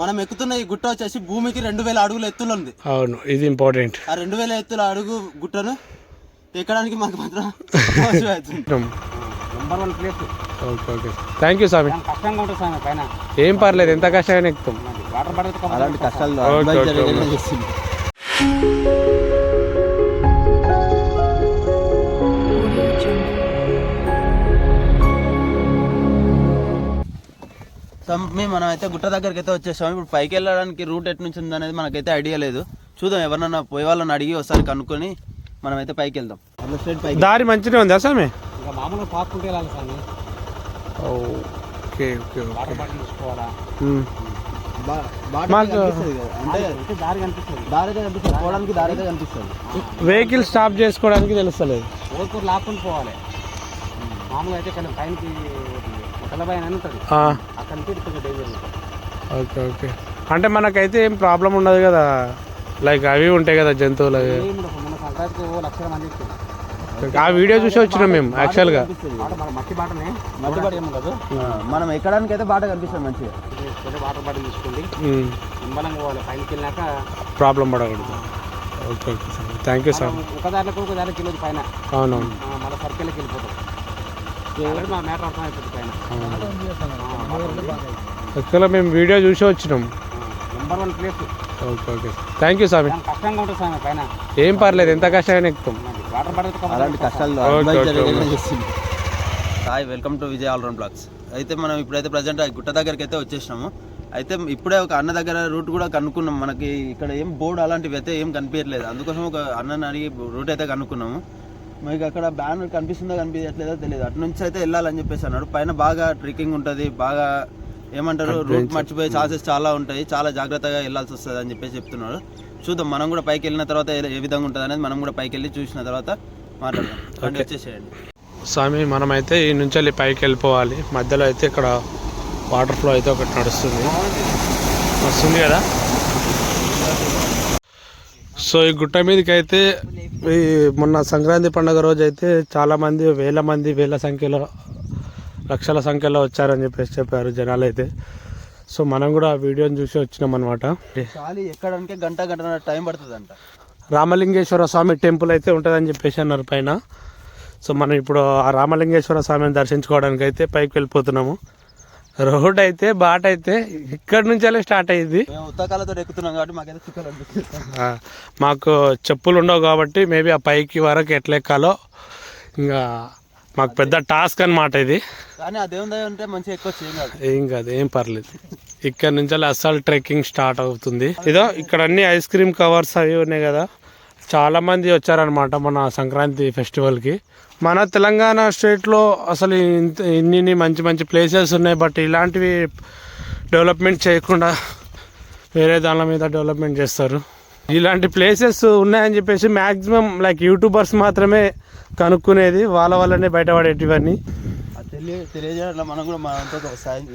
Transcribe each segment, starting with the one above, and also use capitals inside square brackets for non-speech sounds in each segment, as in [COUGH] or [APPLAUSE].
మనం ఎక్కుతున్న ఈ గుట్ట వచ్చేసి భూమికి రెండు వేల అడుగుల ఎత్తులో ఉంది. అవును ఇది ఇంపార్టెంట్ ఆ రెండు వేల ఎత్తుల అడుగు గుట్టను ఎక్కడానికి మాకు మాత్రం. Number one place okay okay thank you స్వామి కష్టంగా ఉంటుంది స్వామి పైన? ఏం పర్లేదు ఎంత కష్టమైన ఎక్కుతాం. వాటర్ పడేది అలాంటి కష్టాలు సమ్మి మనం అయితే గుట్ట దగ్గరికి అయితే వచ్చేసాం ఇప్పుడు పైకి వెళ్ళడానికి రూట్ ఎటు నుంచి ఉంది అనేది మనకైతే ఐడియా లేదు. చూద్దాం ఎవరన్నా పోయే వాళ్ళని అడిగి ఒకసారి కనుక్కొని మనం అయితే పైకి వెళ్దాం. దారి మంచిగా ఉందా ఇంకా మామూలుగా పాక్కుంటే వెళ్ళాలి ఓకే వాటర్ బాటిల్ తీసుకోవాలా? వెహికల్ స్టాప్ చేసుకోవడానికి తెలుస్తలేదు. పోవాలి. మామూలుగా అయితే పైనకి ఓకే ఓకే. అంటే మనకైతే ఏం ప్రాబ్లం ఉండదు కదా? లైక్ అవి ఉంటాయి కదా జంతువులు అవి. మన ఆ వీడియో చూసి వచ్చినాం మేము యాక్చువల్గా మన మట్టి బాటనే. మట్టి బాట ఏమో కాదు మనం ఎక్కడానికి అయితే బాట కనిపిస్తుంది మంచిగా. వాటర్ బాటిల్ తీసుకోండి. ప్రాబ్లం పడకూడదు. Okay okay sir. Thank you sir. మనం ఒక దారిలో ఒక దారికి వెళ్ళదు పైన. అవునవును. మళ్ళీ సర్కిల్కి వెళ్ళిపోతాం ఆల్రెడీ మా మ్యాటర్ అర్థమైపోతుంది పైన యాక్చువల్గా మేము వీడియో చూసి వచ్చినాం. Number one place okay okay. Thank you స్వామి కష్టంగా ఉంటుంది స్వామి పైన ఏం పర్లేదు ఎంత కష్టమైన ఎక్కుతాం. వాటర్ అలాంటి కష్టాలు. Hi welcome to Vijay all round blogs అయితే మనం ఇప్పుడైతే ప్రజెంట్ గుట్ట దగ్గరికి అయితే వచ్చేసినాము. అయితే ఇప్పుడే ఒక అన్న దగ్గర రూట్ కూడా కనుక్కున్నాం. మనకి ఇక్కడ ఏం బోర్డు అలాంటివి అయితే ఏం కనిపించట్లేదు. అందుకోసం ఒక అన్నని అడిగి రూట్ అయితే కనుక్కున్నాము. మీకు అక్కడ బ్యానర్ కనిపిస్తుందో కనిపించట్లేదో తెలియదు. అటు నుంచి అయితే వెళ్ళాలని చెప్పేసి అన్నాడు. పైన బాగా ట్రెక్కింగ్ ఉంటుంది బాగా ఏమంటారు రూట్ మర్చిపోయే ఛాన్సెస్ చాలా ఉంటాయి చాలా జాగ్రత్తగా వెళ్ళాల్సి వస్తుంది అని చెప్పేసి చెప్తున్నాడు. చూద్దాం మనం కూడా పైకి వెళ్ళిన తర్వాత ఏ- విధంగా ఉంటుంది అనేది మనం కూడా పైకి వెళ్ళి చూసిన తర్వాత మాట్లాడదాం. [CLEARS THROAT] వచ్చేసేయండి. స్వామి మనమైతే ఈ నుంచి వెళ్ళి పైకి వెళ్ళిపోవాలి. మధ్యలో అయితే ఇక్కడ వాటర్ ఫ్లో అయితే ఒకటి నడుస్తుంది. వస్తుంది కదా? సో ఈ గుట్ట మీదకి అయితే ఈ మొన్న సంక్రాంతి పండుగ రోజు అయితే చాలా మంది వేల మంది వేల సంఖ్యలో లక్షల సంఖ్యలో వచ్చారని చెప్పేసి చెప్పారు జనాలు అయితే సో మనం కూడా ఆ వీడియోని చూసి వచ్చినాం అనమాట ఖాళీ ఎక్కడానికి గంట గంట టైం పడుతుంది అంట రామలింగేశ్వర స్వామి టెంపుల్ అయితే ఉంటుందని చెప్పేసి అన్నారు పైన. సో మనం ఇప్పుడు ఆ రామలింగేశ్వర స్వామిని దర్శించుకోవడానికి అయితే పైకి వెళ్ళిపోతున్నాము. రోడ్ అయితే బాట అయితే ఇక్కడి నుంచే స్టార్ట్ అయ్యింది. ఉత్తకాలతో ఎక్కుతున్నాం కాబట్టి మాకైతే చుక్కలు అనిపిస్తుంది ఆ, మాకు చెప్పులు ఉండవు కాబట్టి మేబీ ఆ పైకి వరకు ఎట్లా ఎక్కాలో ఇంకా మాకు పెద్ద టాస్క్ అన్నమాట ఇది. కానీ దయ ఉంటే ఎక్కువ ఏం కాదు. ఏం పర్లేదు. ఇక్కడ నుంచి అస్సలు ట్రెక్కింగ్ స్టార్ట్ అవుతుంది. ఇదో ఇక్కడ అన్ని ఐస్ క్రీమ్ కవర్స్ అవి ఉన్నాయి కదా. చాలా మంది వచ్చారనమాట మన సంక్రాంతి ఫెస్టివల్కి మన తెలంగాణ స్టేట్లో అసలు ఇంత ఇన్ని మంచి మంచి ప్లేసెస్ ఉన్నాయి బట్ ఇలాంటివి డెవలప్మెంట్ చేయకుండా వేరే దాని మీద డెవలప్మెంట్ చేస్తారు. ఇలాంటి ప్లేసెస్ ఉన్నాయని చెప్పేసి మ్యాక్సిమం లైక్ యూట్యూబర్స్ మాత్రమే కనుక్కునేది వాళ్ళ వల్లనే బయటపడేటివన్నీ. అది తెలియ తెలియజేయడంలో మనం కూడా మన సాయం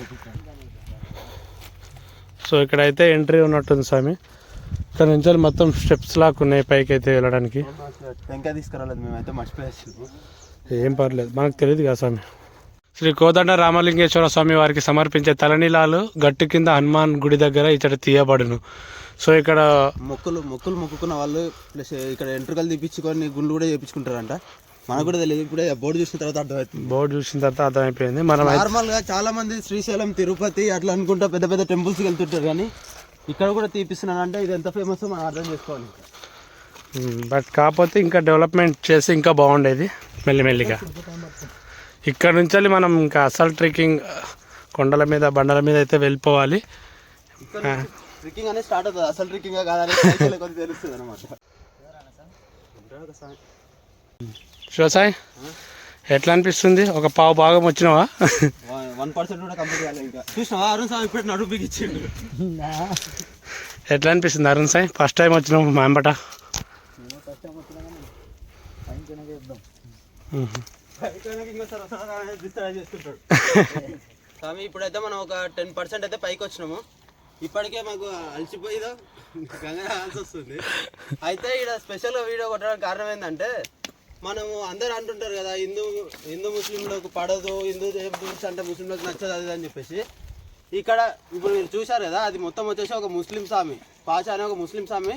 సో ఇక్కడైతే ఎంట్రీ ఉన్నట్టుంది స్వామి. ఇక్కడ నుంచి మొత్తం స్టెప్స్ లాగా ఉన్నాయి పైకి అయితే వెళ్ళడానికి తీసుకురాలేదు మేమైతే ఏం పర్లేదు మనకు తెలియదు కదా స్వామి. శ్రీ కోదండ రామలింగేశ్వర స్వామి వారికి సమర్పించే తలనీలాలు గట్టు కింద హనుమాన్ గుడి దగ్గర ఇచ్చట తీయబడును. సో ఇక్కడ మొక్కులు మొక్కులు మొక్కుకున్న వాళ్ళు ప్లస్ ఇక్కడ ఎంట్రుకలు తీపించుకొని గుండ్లు కూడా చేయించుకుంటారంట మనకు కూడా తెలియదు ఇప్పుడే బోర్డు చూసిన తర్వాత అర్థమవుతుంది. బోర్డు చూసిన తర్వాత అర్థమైపోయింది. మనం అయితే- నార్మల్గా చాలా మంది శ్రీశైలం తిరుపతి అట్లా అనుకుంటా పెద్ద పెద్ద టెంపుల్స్కి వెళ్తుంటారు కానీ ఇక్కడ కూడా తీపిస్తున్నాను అంటే ఇది ఎంత ఫేమస్ మనం అర్థం చేసుకోవాలి బట్ కాకపోతే ఇంకా డెవలప్మెంట్ చేసి ఇంకా బాగుండేది మెల్లిమెల్లిగా. ఇక్కడ నుంచి మనం ఇంకా అసలు ట్రెక్కింగ్ కొండల మీద బండల మీద అయితే వెళ్ళిపోవాలి. ట్రెక్కింగ్ అనేది స్టార్ట్ అవుతుంది. అసలు ట్రెక్కింగ్ కాదని [LAUGHS] తెలుస్తుంది అనమాట శివసాయి ఎట్లా అనిపిస్తుంది? ఒక పావు భాగం వచ్చినావా? వన్ పర్సెంట్ కూడా కంప్లీట్ కాలేదు ఇంకా. చూసినావా? అరుణ్ స్వామి ఇప్పుడు నడుపు బిగించిండు ఎట్లా అనిపిస్తుంది అరుణ్ సాయి? ఫస్ట్ టైం వచ్చినాం మా ఎంబట స్వామి ఇప్పుడైతే మనం ఒక టెన్ పర్సెంట్ అయితే పైకి వచ్చినాము. ఇప్పటికే మాకు అలసిపోయిదో గంగా వస్తుంది. అయితే ఇక్కడ స్పెషల్ వీడియో కొట్టడానికి కారణం ఏంటంటే మనము అందరు అంటుంటారు కదా హిందూ హిందూ ముస్లింలకు పడదు హిందూ టూర్స్ అంటే ముస్లింలకు నచ్చదు అది అని చెప్పేసి. ఇక్కడ ఇప్పుడు మీరు చూశారు కదా అది మొత్తం వచ్చేసి ఒక ముస్లిం స్వామి పాషా అనే ఒక ముస్లిం స్వామి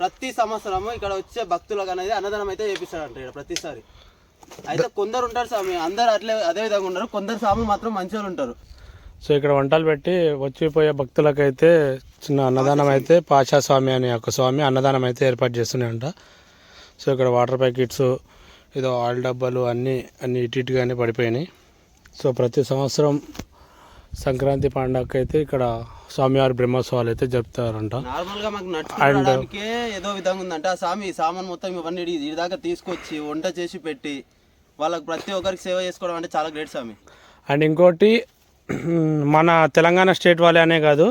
ప్రతి సంవత్సరము ఇక్కడ వచ్చే భక్తులకు అనేది అన్నదానం అయితే చేపిస్తాడంట ఇక్కడ ప్రతిసారి. అయితే కొందరు ఉంటారు స్వామి అందరు అట్లే అదే విధంగా ఉన్నారు కొందరు స్వాములు మాత్రం మంచిగా ఉంటారు. సో ఇక్కడ వంటలు పెట్టి వచ్చిపోయే భక్తులకైతే చిన్న అన్నదానం అయితే పాషా స్వామి అనే ఒక స్వామి అన్నదానం అయితే ఏర్పాటు చేస్తున్నాయంట. సో ఇక్కడ వాటర్ ప్యాకెట్స్ ఏదో ఆయిల్ డబ్బాలు అన్నీ అన్ని ఇటు ఇటుగానే పడిపోయినాయి. సో ప్రతి సంవత్సరం సంక్రాంతి పండగకి అయితే ఇక్కడ స్వామివారి బ్రహ్మోత్సవాలు అయితే జరుపుతారంట. నార్మల్గా మాకు నడుచుకోవడానికే ఏదో విధంగా ఉందంటే. ఆ స్వామి సామాన్ మొత్తం ఇవన్నీ దాకా తీసుకొచ్చి వంట చేసి పెట్టి వాళ్ళకి ప్రతి ఒక్కరికి సేవ చేసుకోవడం అంటే చాలా గ్రేట్ స్వామి. అండ్ ఇంకోటి మన తెలంగాణ స్టేట్ వాళ్ళే అనే కాదు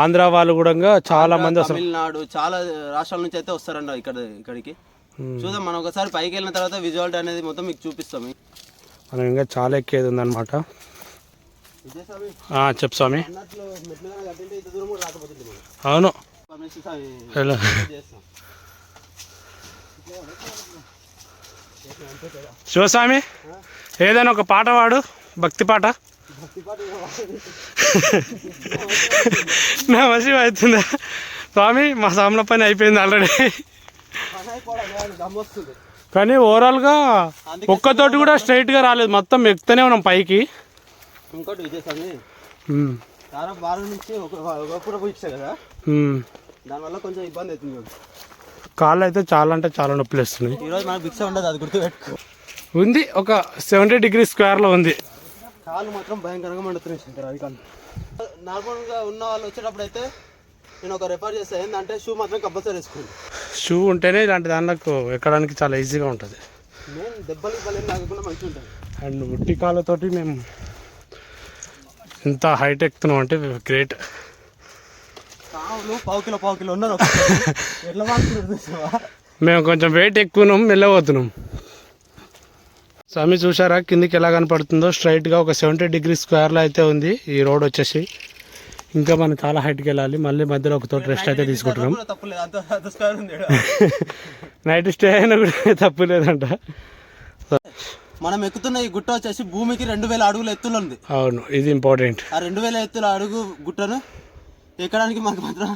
ఆంధ్ర వాళ్ళు కూడా చాలా మంది తమిళనాడు చాలా రాష్ట్రాల నుంచి అయితే వస్తారంట ఇక్కడ ఇక్కడికి. చూద్దాం మనం ఒకసారి పైకి వెళ్ళిన తర్వాత విజువల్ అనేది మొత్తం మీకు చూపిస్తాం. మనం ఇంకా చాలా ఎక్కేది ఉందన్నమాట. ఆ, చెప్పు స్వామి. అవును. హలో. శివస్వామి ఏదైనా ఒక పాట పాడు భక్తి పాట. [LAUGHS] నా మసి అవుతుందా? స్వామి మా సాముల పని అయిపోయింది ఆల్రెడీ పని అయిపోవడం కాదు, దమ్ము వస్తుంది కానీ ఓవరాల్గా ఒక్కతోటి కూడా స్ట్రైట్గా రాలేదు. మొత్తం ఎక్కుతూనే ఉన్నాం పైకి. ఇంకోటి చాలా నుంచి ఒక ఒకప్పుడు పోయిచ్చా కదా. దానివల్ల కొంచెం ఇబ్బంది అవుతుంది. కాళ్ళు అయితే చాలా అంటే చాలా నొప్పులు వేస్తున్నాయి. ఈ రోజు మనకు భిక్ష ఉండదు అది గుర్తుపెట్టుకో. ఉంది. ఒక సెవెంటీ డిగ్రీ స్క్వేర్లో ఉంది. కాళ్ళు మాత్రం భయంకరంగా మండుతున్నాయి శంకర్ అవి కాళ్ళు నార్మల్గా ఉన్న వాళ్ళు వచ్చేటప్పుడు అయితే నేను ఒక రిఫర్ చేస్తాను ఏంటంటే షూ మాత్రం కంపల్సరీ వేసుకోండి. షూ ఉంటేనే ఇలాంటి దాంట్లో ఎక్కడానికి చాలా ఈజీగా ఉంటుంది. నేను దెబ్బలు ఇవ్వలేని తాగకుండా మంచిగా ఉంటుంది. అండ్ ఉట్టి కాళ్ళతోటి మేము ఇంత హైట్ ఎక్కుతున్నాం అంటే గ్రేట్ కావులు పావు కిలో పావు కిలో ఉన్నారు [LAUGHS] ఎట్లా మేము కొంచెం వెయిట్ ఎక్కువన్నాం వెళ్ళబోతున్నాం స్వామి చూసారా కిందికి ఎలా కనపడుతుందో? స్ట్రైట్గా ఒక సెవెంటీ డిగ్రీ స్క్వేర్లో అయితే ఉంది ఈ రోడ్ వచ్చేసి. ఇంకా మనం చాలా హైట్కి వెళ్ళాలి. మళ్ళీ మధ్యలో ఒక తోట రెస్ట్ అయితే తీసుకుంటున్నాం. నైట్ స్టే అయినా కూడా తప్పు [LAUGHS] లేదంట మనం ఎక్కుతున్న ఈ గుట్ట వచ్చేసి భూమికి రెండు వేల అడుగుల ఎత్తులో ఉంది. అవును ఇది ఇంపార్టెంట్ ఆ రెండు వేల ఎత్తుల అడుగు గుట్టను ఎక్కడానికి మనకు మాత్రం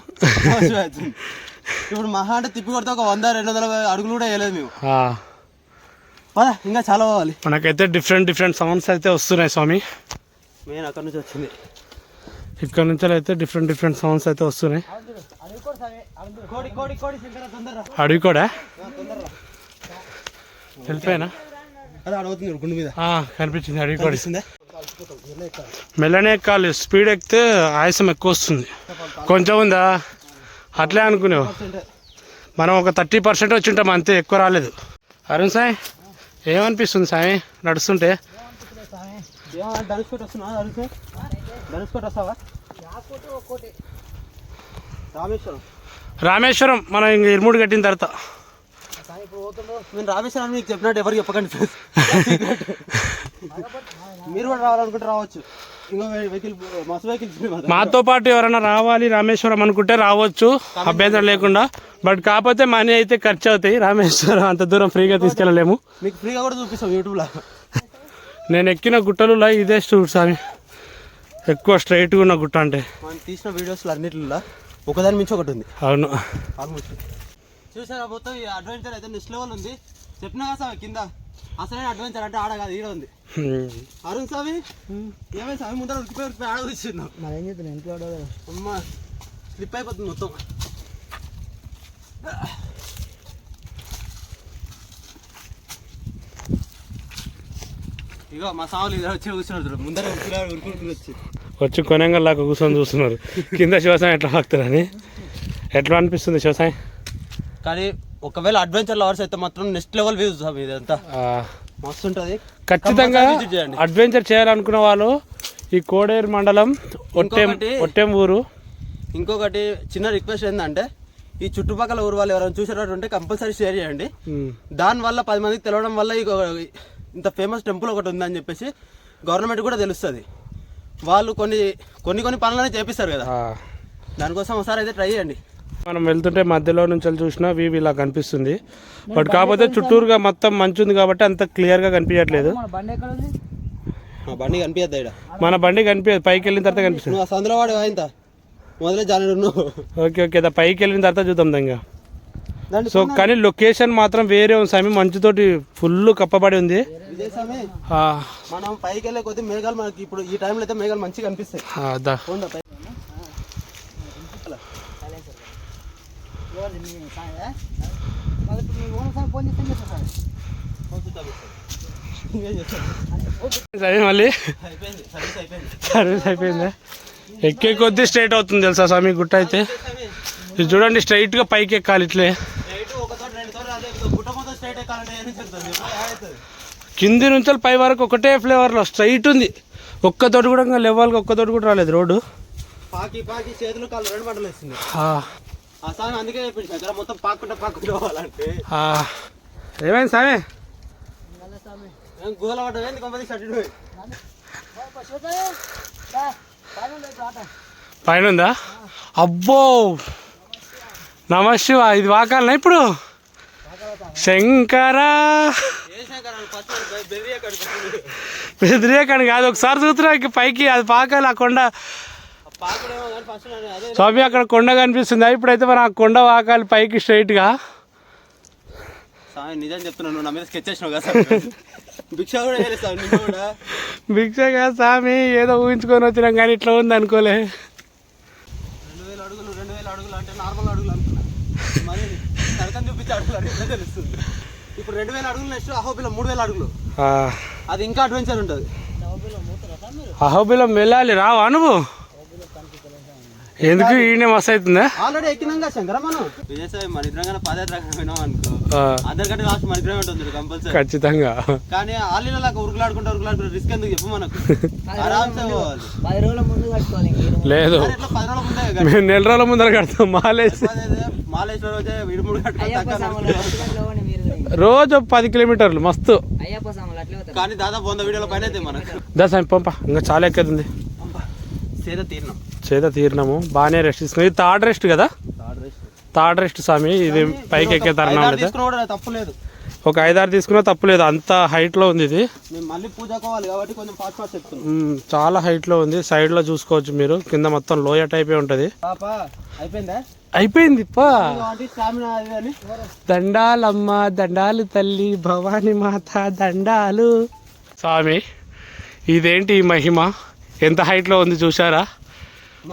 ఇప్పుడు మహా అంటే తిప్పి కొడితే ఒక వంద రెండు వందల అడుగులు కూడా వేయలేదు మేము. ఇంకా చాలా పోవాలి. మనకైతే డిఫరెంట్ డిఫరెంట్ సౌండ్స్ అయితే వస్తున్నాయి స్వామి. మెయిన్ అక్కడ నుంచి వచ్చింది. ఇక్కడ నుంచి అయితే డిఫరెంట్ డిఫరెంట్ సౌండ్స్ అయితే వస్తున్నాయి. అడవి కూడా? వెళ్ళిపోయినా? కనిపించింది అడవి కూడా. మెల్లని మెల్లనే ఎక్కాలి. స్పీడ్ ఎక్కితే ఆయాసం ఎక్కువ వస్తుంది. కొంచెం ఉందా? అట్లే అనుకునేవు. మనం ఒక థర్టీ పర్సెంట్ వచ్చి ఉంటాం అంతే ఎక్కువ రాలేదు. అరుణ్ సాయి ఏమనిపిస్తుంది సాయి? నడుస్తుంటే? ధనుష్ కోట వస్తున్నా ధనుష్ ధనుష్ కోట వస్తావా? రామేశ్వరం. రామేశ్వరం మనం ఇంక ఇరుముడు కట్టిన తర్వాత. నేను రామేశ్వరం మీకు చెప్పినట్టు ఎవరికి చెప్పకండి. మీరు కూడా రావాలనుకుంటే రావచ్చు. మాతో పాటు ఎవరైనా రావాలి రామేశ్వరం అనుకుంటే రావచ్చు. అభ్యంతరం లేకుండా. బట్ కాకపోతే మనీ అయితే ఖర్చు అవుతాయి రామేశ్వరం అంత దూరం ఫ్రీగా తీసుకెళ్ళలేము. మీకు ఫ్రీగా కూడా చూపిస్తాం యూట్యూబ్లో. నేను ఎక్కిన గుట్టలలో ఇదే చూడు స్వామి ఎక్కువ స్ట్రైట్గా ఉన్న గుట్ట అంటే. మనం తీసిన వీడియోస్లో అన్నిటిలో ఒకదాని మించి ఒకటి ఉంది. అవును. ఆల్మోస్ట్ చూసారా మొత్తం ఈ అడ్వెంచర్ అయితే నెక్స్ట్ లెవెల్ ఉంది. చెప్పినా కదా స్వామి కింద. అసలైన అడ్వెంచర్ అంటే ఆడ కాదు ఈడ ఉంది. అరుణ్ స్వామి ఏమైంది స్వామి ముందర ఉరికిపోయి ఉరికిపోయి ఆడ కూర్చున్నాం. మరి ఏం చేద్దాం ఇంట్లో అమ్మ స్లిప్ అయిపోతుంది మొత్తం. ఇగో మా సావులు వచ్చి కూర్చున్నారు చూడు. ముందర వచ్చి. వచ్చి కొనంగల్లాగా కూర్చొని చూస్తున్నారు. కింద శివసాయం ఎట్లా ఆగుతారని. ఎట్లా అనిపిస్తుంది శివసాయం? కానీ ఒకవేళ అడ్వెంచర్ లవర్స్ అయితే మాత్రం నెక్స్ట్ లెవెల్ వ్యూ స్వామి ఇదంతా. మస్తు ఉంటుంది ఖచ్చితంగా. అడ్వెంచర్ చేయాలనుకున్న వాళ్ళు ఈ కోడేరు మండలం ఒట్టెం ఒట్టెం ఊరు. ఇంకొకటి చిన్న రిక్వెస్ట్ ఏంటంటే ఈ చుట్టుపక్కల ఊరు వాళ్ళు ఎవరైనా చూసేటట్టు ఉంటే కంపల్సరీ షేర్ చేయండి. దానివల్ల పది మందికి తెలవడం వల్ల ఇంత ఫేమస్ టెంపుల్ ఒకటి ఉందని చెప్పేసి గవర్నమెంట్ కూడా తెలుస్తుంది. వాళ్ళు కొన్ని కొన్ని కొన్ని పనులనే చేపిస్తారు కదా. ఆ. దానికోసం ఒకసారి అయితే ట్రై చేయండి. మనం వెళ్తుంటే మధ్యలో నుంచి వెళ్ళి చూసినా వ్యూ ఇలా కనిపిస్తుంది. బట్ కాకపోతే చుట్టూరుగా మొత్తం మంచి ఉంది కాబట్టి అంత క్లియర్గా కనిపించట్లేదు. మన బండి ఎక్కడ ఉంది? మా బండి కనిపించద్దు ఇక్కడ. మన బండి కనిపించదు పైకి వెళ్ళిన తర్వాత కనిపిస్తుంది. సందులో వాడు ఆయన మొదలే జానడు నువ్వు ఓకే ఓకే దా పైకి వెళ్ళిన తర్వాత చూద్దాం దంగా దాంట్లో సో కానీ లొకేషన్ మాత్రం వేరే ఉంది స్వామి మంచుతోటి ఫుల్ కప్పబడి ఉంది. మనం పైకి వెళ్ళే కొద్ది మేఘాలు మనకి ఇప్పుడు ఈ టైంలో అయితే మేఘాలు మంచిగా కనిపిస్తాయి. సరే మళ్ళీ. సర్వీస్ అయిపోయిందా. ఎక్కే కొద్దీ స్ట్రైట్ అవుతుంది తెలుసా స్వామి గుట్ట అయితే. ఇది చూడండి straight గా పైకి ఎక్కాలి ఇట్లే. కింది నుంచి పై వరకు ఒకటే ఫ్లేవర్లో స్ట్రైట్ ఉంది. ఒక్కతోటి కూడా ఇంకా లెవెల్గా ఒక్కతోటి కూడా రాలేదు రోడ్డు. పాకి పాకి చేతులు కాళ్ళు రెండు వేస్తుంది అందుకే చెప్పింది మొత్తం పోవాలంటే. ఏమైంది గోల కొంపది షర్టు పైన ఉందా అబ్బో! నమ శివ ఇది వాకాలనా ఇప్పుడు? శంకరా. బెదిరేకండి కాదు ఒకసారి చూస్తున్నా ఇక పైకి అది పాకాలి ఆ కొండ. స్వామి అక్కడ కొండ కనిపిస్తుంది. ఇప్పుడైతే మనం ఆ కొండ వాకాలి పైకి స్ట్రైట్గా. నిజం చెప్తున్నాను నా మీద స్కెచ్ చేసినావు కదా భిక్ష కూడా కూడా. భిక్షగా స్వామి ఏదో ఊహించుకొని వచ్చినాం కానీ ఇట్లా ఉంది అనుకోలే. రెండు వేల అడుగులు రెండు వేల అడుగులు అంటే నార్మల్ నరకం చూపించే అడుగులు తెలుస్తుంది. ఇప్పుడు రెండు వేల అడుగులు నెక్స్ట్ అహోబిలో మూడు వేల అడుగులు. ఆ, అది ఇంకా అడ్వెంచర్ ఉంటుంది. అహోబిలం వెళ్ళాలి రావా నువ్వు? ఎందుకు ఈయన మస్తు అవుతుందా? ఆల్రెడీ ఎక్కినాక శంకర మనం విజయసాయి మన ఇద్దరం పాదయాత్ర వినాం అనుకో. ఆ, అందరికంటే లాస్ట్ మన ఇద్దరం ఉంటుంది కంపల్సరీ. ఖచ్చితంగా. కానీ ఆలీలో లాగా ఉరుకులాడుకుంటా ఉరుకులాడుకుంటా రిస్క్ ఎందుకు చెప్పు మనకు? ఆరామ్సే పోవాలి. పది రోజుల ముందు కట్టుకోవాలి లేదు. పది రోజుల ముందే. మేము నెల రోజుల ముందర కడతాం మాలేసి. మాలేశ్వరం రోజే కూడా ఇంక. రోజు పది కిలోమీటర్లు మస్తు. అయ్యప్ప సాములు అట్లే పోతారు. కానీ దాదాపు వంద వీడియోల పైన అయితే మనకు. దశ పంప. ఇంకా చాలా ఎక్కదుంది సేద తీరినాం. చేత తీరినాము. బాగానే రెస్ట్ తీసుకున్నాం. ఇది థర్డ్ రెస్ట్ కదా? థర్డ్ రెస్ట్ స్వామి ఇది పైకి ఎక్కే తరుణం ఒక ఐదారు తీసుకున్నా తప్పులేదు అంత హైట్లో ఉంది ఇది. చాలా హైట్లో ఉంది. సైడ్లో చూసుకోవచ్చు మీరు. కింద మొత్తం లోయ టైపే ఉంటుంది. అయిపోయిందా? దండాలమ్మ దండాలు తల్లి భవాని మాత దండాలు. స్వామి ఇదేంటి మహిమ? ఎంత హైట్లో ఉంది చూసారా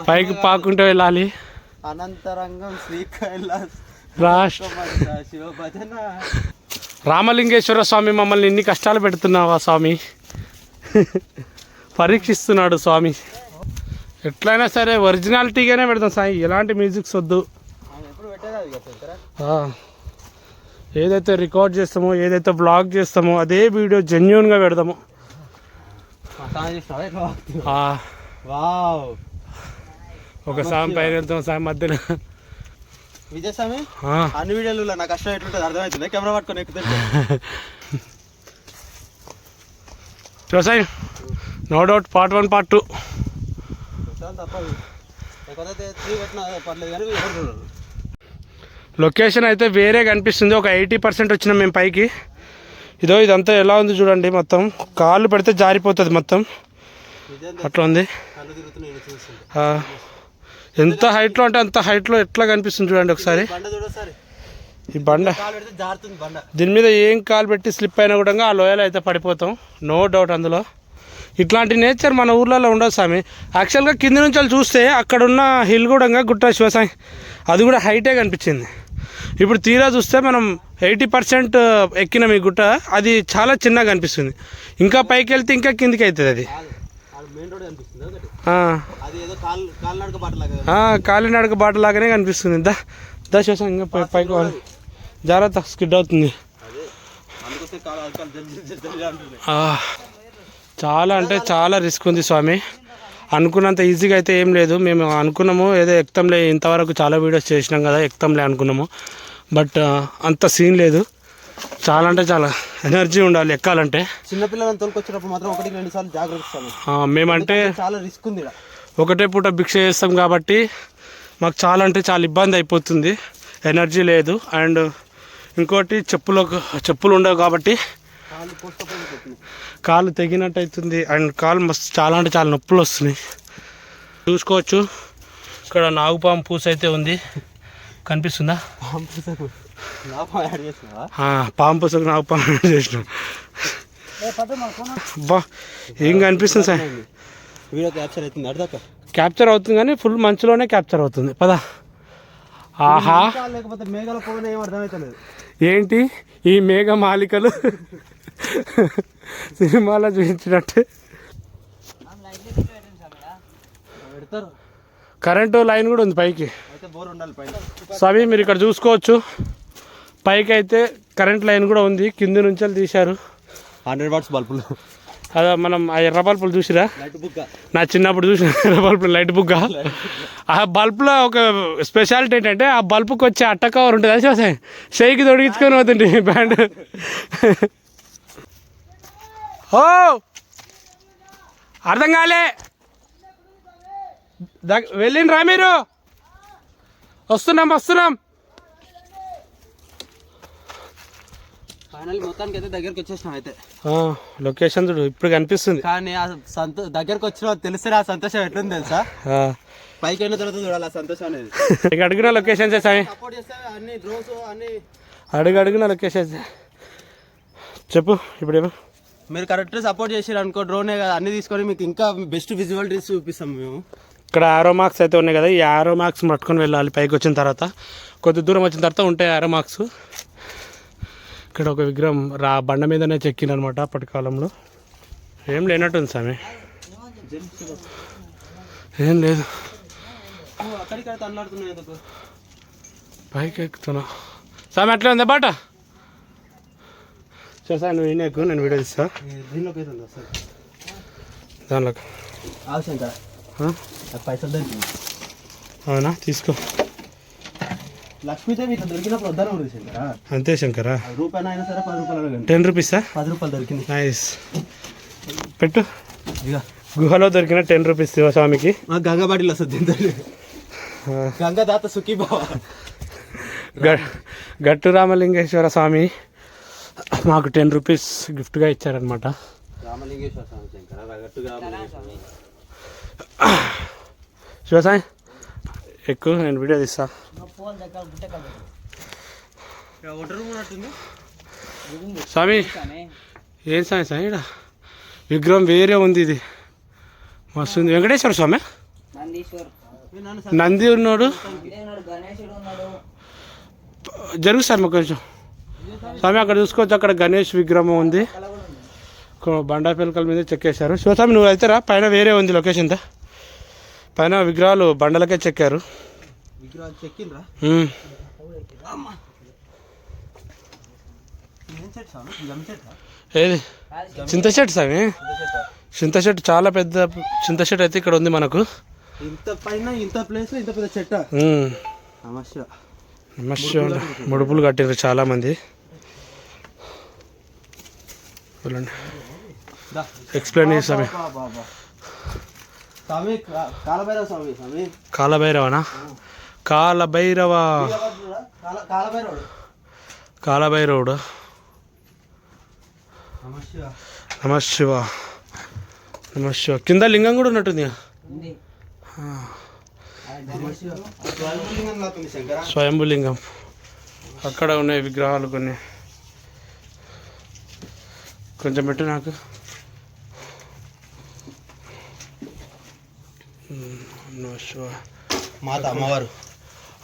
పైకి పాకుంటూ వెళ్ళాలి. అనంతరంగం శ్రీకైలాస్ రాష్ట్ర రామలింగేశ్వర స్వామి మమ్మల్ని ఇన్ని కష్టాలు పెడుతున్నావా స్వామి? పరీక్షిస్తున్నాడు స్వామి. ఎట్లయినా సరే ఒరిజినాలిటీగానే పెడతాం స్వామి ఎలాంటి మ్యూజిక్స్ వద్దు. ఏదైతే రికార్డ్ చేస్తామో ఏదైతే బ్లాగ్ చేస్తామో అదే వీడియో జెన్యున్గా పెడదాము వావ్. ఒక సాయం పైన వెళ్తాం సాయం మధ్యన విజయస్వామి అన్ని వీడియోలలో నా కష్టం ఎట్లుంటుంది అర్థమవుతుంది. కెమెరా పట్టుకొని ఎక్కుతుంది వ్యవసాయం no doubt part one part two. Location అయితే వేరే కనిపిస్తుంది. ఒక ఎయిటీ పర్సెంట్ వచ్చినాం మేము పైకి. ఇదో ఇదంతా ఎలా ఉంది చూడండి మొత్తం. కాళ్ళు పెడితే జారిపోతుంది మొత్తం. అట్లా ఉంది. ఎంత హైట్లో అంటే అంత హైట్లో ఎట్లా కనిపిస్తుంది చూడండి ఒకసారి. ఈ బండ దీని మీద ఏం కాలు పెట్టి స్లిప్ అయినా కూడా ఆ లోయలో అయితే పడిపోతాం. నో డౌట్ అందులో. ఇట్లాంటి నేచర్ మన ఊర్లలో ఉండదు స్వామి. యాక్చువల్గా కింది నుంచి వాళ్ళు చూస్తే అక్కడ ఉన్న హిల్ కూడా గుట్ట శివసాయి. అది కూడా హైటే కనిపించింది. ఇప్పుడు తీరా చూస్తే మనం ఎయిటీ పర్సెంట్ ఎక్కిన మీ గుట్ట. అది చాలా చిన్నగా కనిపిస్తుంది. ఇంకా పైకి వెళ్తే ఇంకా కిందికి అవుతుంది అది. మెయిన్ రోడ్ కాలినడక బాట లాగానే కనిపిస్తుంది. దా దా శివసాయి ఇంకా పైకి జాగ్రత్త స్కిడ్ అవుతుంది. చాలా అంటే చాలా రిస్క్ ఉంది స్వామి. అనుకున్నంత ఈజీగా అయితే ఏం లేదు. మేము అనుకున్నాము ఏదో ఎక్తంలే ఇంతవరకు చాలా వీడియోస్ చేసినాం కదా ఎక్తంలే అనుకున్నాము. బట్ అంత సీన్ లేదు. చాలా అంటే చాలా. ఎనర్జీ ఉండాలి ఎక్కాలంటే. చిన్నపిల్లలను తోలుకొచ్చినప్పుడు మాత్రం ఒకటి రెండు సార్లు జాగ్రత్త మేమంటే చాలా రిస్క్ ఉంది. ఒకటే పూట భిక్ష చేస్తాం కాబట్టి మాకు చాలా అంటే చాలా ఇబ్బంది అయిపోతుంది. ఎనర్జీ లేదు. అండ్ ఇంకోటి చెప్పులు చెప్పులు ఉండవు కాబట్టి కాలు తెగినట్టు అవుతుంది. అండ్ కాలు మస్తు చాలా అంటే చాలా నొప్పులు వస్తున్నాయి. చూసుకోవచ్చు. ఇక్కడ నాగుపాము పూస అయితే ఉంది. కనిపిస్తుందా? యాడ్ చేసినావా ఆ, పాము చేసిన. బా ఏం కనిపిస్తుంది సార్? వీడియో క్యాప్చర్ అవుతుంది అర్థక క్యాప్చర్ అవుతుంది కానీ ఫుల్ మంచులోనే క్యాప్చర్ అవుతుంది. పదా. ఆహా. లేకపోతే మేఘాల పోయిన ఏం అర్థమవుతలేదు ఏంటి? ఈ మేఘమాలికలు సినిమాలో చూపించినట్టు. కరెంటు లైన్ కూడా ఉంది పైకి. స్వామి మీరు ఇక్కడ చూసుకోవచ్చు. పైకి అయితే కరెంట్ లైన్ కూడా ఉంది. కింది నుంచి తీశారు. హండ్రెడ్ వాట్స్ బల్బులు. అదే మనం ఆ ఎర్ర బల్బులు చూసిరా? నా చిన్నప్పుడు చూసిన ఎర్ర బల్బులు లైట్ బుగ్గా. ఆ బల్బులో ఒక స్పెషాలిటీ ఏంటంటే ఆ బల్బుకి వచ్చే అట్ట కవర్ ఉంటుంది. అది షేకి తొడిగించుకొని పోతుంటే బ్యాండ్. ఓ! అర్థం కాలే. వెళ్ళిండ్రా మీరు? వస్తున్నాం వస్తున్నాం. ఫైనల్ మొత్తానికి అయితే దగ్గరికి వచ్చేసినాం అయితే. లొకేషన్ చూడు ఇప్పుడు కనిపిస్తుంది. కానీ ఆ సంతో దగ్గరకు వచ్చిన తెలిస్తే ఆ సంతోషం ఎట్లుంది తెలుసా. పైకి అయిన తర్వాత చూడాలి ఆ సంతోషం అనేది. [LAUGHS] ఇక అడిగిన లొకేషన్ సాయి. సపోర్ట్ చేస్తే అన్ని డ్రోన్స్ అన్ని అడుగు అడుగున లొకేషన్ చెప్పు ఇప్పుడు ఏమో. మీరు కరెక్ట్ సపోర్ట్ చేసారు అనుకో డ్రోనే కదా అన్ని తీసుకొని మీకు ఇంకా బెస్ట్ విజువలిటీస్ చూపిస్తాం మేము. ఇక్కడ ఆరో మార్క్స్ అయితే ఉన్నాయి కదా ఈ ఆరో మార్క్స్ పట్టుకొని వెళ్ళాలి పైకి వచ్చిన తర్వాత. కొద్ది దూరం వచ్చిన తర్వాత ఉంటాయి ఆరో మార్క్స్ ఇక్కడ ఒక విగ్రహం రా బండ మీదనే చెక్కిందనమాట అప్పటి కాలంలో. ఏం లేనట్టుంది స్వామి. ఏం లేదు. పైకి ఎక్కుతున్నా. స్వామి అట్లా ఉంది బాట? చూసా నువ్వు ఈయన ఎక్కువ నేను వీడియో తీస్తా. దీనిలోకి. అయితే ఉంది సార్ దానిలోకి ఆവശ്యం కదా ఆ? పైసలు దొరికింది అవునా తీసుకో లక్ష్మీదేవి ఇట్లా దొరికినప్పుడు వద్దాను కదా అంతే శంకరా. రూపాయలు అయినా సరే పది రూపాయలు అడగండి. టెన్ రూపీసా పది రూపాయలు దొరికింది నైస్. పెట్టు. ఇక గుహలో దొరికిన టెన్ రూపీస్ శివస్వామికి మా గంగబాటిలో వస్తుంది దీంతో. ఆ, గంగ దాత సుఖీ బావ. గట్టు రామలింగేశ్వర స్వామి మాకు టెన్ రూపీస్ గిఫ్ట్గా ఇచ్చారనమాట రామలింగేశ్వర స్వామి శంకర రగట్టుగా శివసాయి. ఎక్కువ నేను వీడియో తీస్తా. స్వామి ఏం స్వామి స్వామి ఇక్కడ విగ్రహం వేరే ఉంది ఇది. మస్తు ఉంది వెంకటేశ్వర స్వామి? నంది ఉన్నాడు. జరుగు సార్ మాకు కొంచెం. స్వామి అక్కడ చూసుకోవచ్చు. అక్కడ గణేష్ విగ్రహం ఉంది. బండా పిలకల మీద చెక్కేశారు. శివస్వామి నువ్వు అయితే రా పైన వేరే ఉంది లొకేషన్ దా? పైన విగ్రహాలు బండలకే చెక్కారు. విగ్రహాలు చెక్కిండ్రా? ఏది? చింత చెట్టు స్వామి చింత చెట్టు చాలా పెద్ద చింత చెట్టు అయితే ఇక్కడ ఉంది మనకు. ఇంత పైన ఇంత ప్లేస్ ఇంత పెద్ద చెట్ట? ముడుపులు కట్టినారు చాలా మంది. ఎక్స్ప్లెయిన్ చేస్తామే. స్వామి కాలభైరవ స్వామి స్వామి. కాలభైరవనా? కాలభైరవ? కాల కాలభైరవుడు. కాలభైరవుడు? సమస్య నమ శివ. నమ శివ. కింద లింగం కూడా ఉన్నట్టుంది స్వయంభులింగం. అక్కడ ఉన్నాయి విగ్రహాలు కొన్ని. కొంచెం పెట్టు నాకు. మాత అమ్మవారు.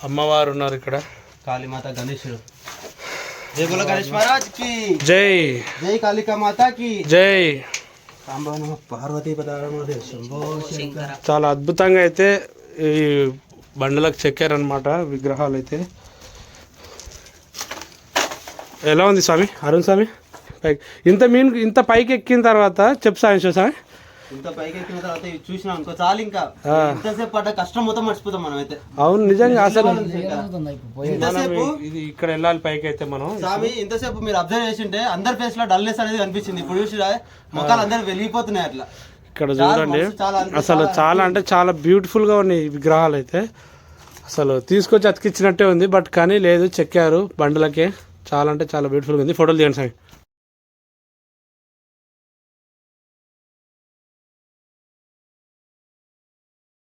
అమ్మవారు ఉన్నారు ఇక్కడ. కాళీమాత గణేశుడు. జై బోల గణేష్ మహారాజ్కి. జై. జై కాళికా మాత కి. జై. పార్వతీ చాలా అద్భుతంగా అయితే ఈ బండలకు చెక్కారనమాట విగ్రహాలు అయితే. ఎలా ఉంది స్వామి? అరుణ్ స్వామి? పైకి. ఇంత మీన్ ఇంత పైకి ఎక్కిన తర్వాత చెప్పు స్వామి స్వామి. ఇంత పైకి ఎక్కిన తర్వాత ఇవి చూసినాం అనుకో చాలు ఇంకా. ఇంతసేపు పడ్డ కష్టం మొత్తం మర్చిపోతాం మనం అయితే అవును నిజంగా అసలు. ఇంతసేపు ఇది ఇక్కడ వెళ్ళాలి పైకి అయితే మనం. స్వామి ఇంతసేపు మీరు అబ్జర్వ్ చేసింటే అందరి ఫేస్లో డల్నెస్ అనేది కనిపించింది. ఇప్పుడు చూసి ముఖాలు అందరు వెలిగిపోతున్నాయి అట్లా. ఇక్కడ చాలా చూడండి. అసలు చాలా అంటే చాలా beautiful గా ఉన్నాయి ఈ విగ్రహాలు అయితే. అసలు తీసుకొచ్చి అతికిచ్చినట్టే ఉంది బట్ కానీ లేదు చెక్కారు బండలకే. చాలా అంటే చాలా బ్యూటిఫుల్గా ఉంది. ఫోటోలు తీయండి స్వామి